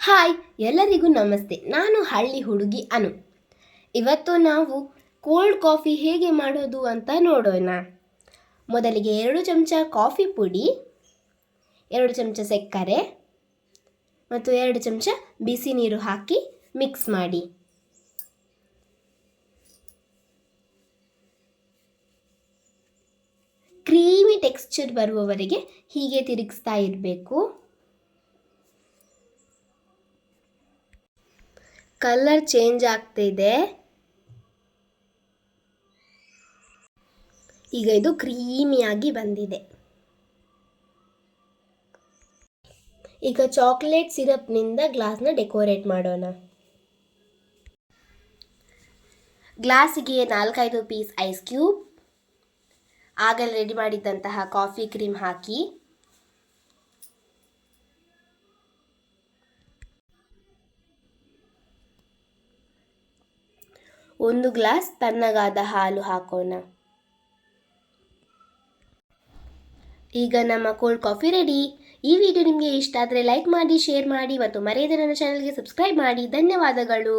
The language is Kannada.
ಹಾಯ್, ಎಲ್ಲರಿಗೂ ನಮಸ್ತೆ. ನಾನು ಹಳ್ಳಿ ಹುಡುಗಿ ಅನು. ಇವತ್ತು ನಾವು ಕೋಲ್ಡ್ ಕಾಫಿ ಹೇಗೆ ಮಾಡೋದು ಅಂತ ನೋಡೋಣ. ಮೊದಲಿಗೆ ಎರಡು ಚಮಚ ಕಾಫಿ ಪುಡಿ, ಎರಡು ಚಮಚ ಸಕ್ಕರೆ ಮತ್ತು ಎರಡು ಚಮಚ ಬಿಸಿ ನೀರು ಹಾಕಿ ಮಿಕ್ಸ್ ಮಾಡಿ. ಕ್ರೀಮಿ ಟೆಕ್ಸ್ಚರ್ ಬರುವವರೆಗೆ ಹೀಗೆ ತಿರುಗಿಸ್ತಾ ಇರಬೇಕು. ಕಲರ್ ಚೇಂಜ್ ಆಗ್ತಿದೆ ಈಗ ಇದು ಕ್ರೀಮಿಯಾಗಿ ಬಂದಿದೆ. ಈಗ ಚಾಕ್ಲೇಟ್ ಸಿರಪ್ನಿಂದ ಗ್ಲಾಸ್ನ ಡೆಕೋರೇಟ್ ಮಾಡೋಣ. ಗ್ಲಾಸಿಗೆ ನಾಲ್ಕೈದು ಪೀಸ್ ಐಸ್ ಕ್ಯೂಬ್. ಆಗಲೇ ರೆಡಿ ಮಾಡಿದ್ದಂತಹ ಕಾಫಿ ಕ್ರೀಮ್ ಹಾಕಿ. ಒಂದು ಗ್ಲಾಸ್ ತಣ್ಣಗಾದ ಹಾಲು ಹಾಕೋಣ. ಈಗ ನಮ್ಮ ಕೋಲ್ಡ್ ಕಾಫಿ ರೆಡಿ. ಈ ವಿಡಿಯೋ ನಿಮಗೆ ಇಷ್ಟ ಆದರೆ ಲೈಕ್ ಮಾಡಿ, ಶೇರ್ ಮಾಡಿ ಮತ್ತು ಮರೆಯದೆ ನನ್ನ ಚಾನಲ್ಗೆ ಸಬ್ಸ್ಕ್ರೈಬ್ ಮಾಡಿ. ಧನ್ಯವಾದಗಳು.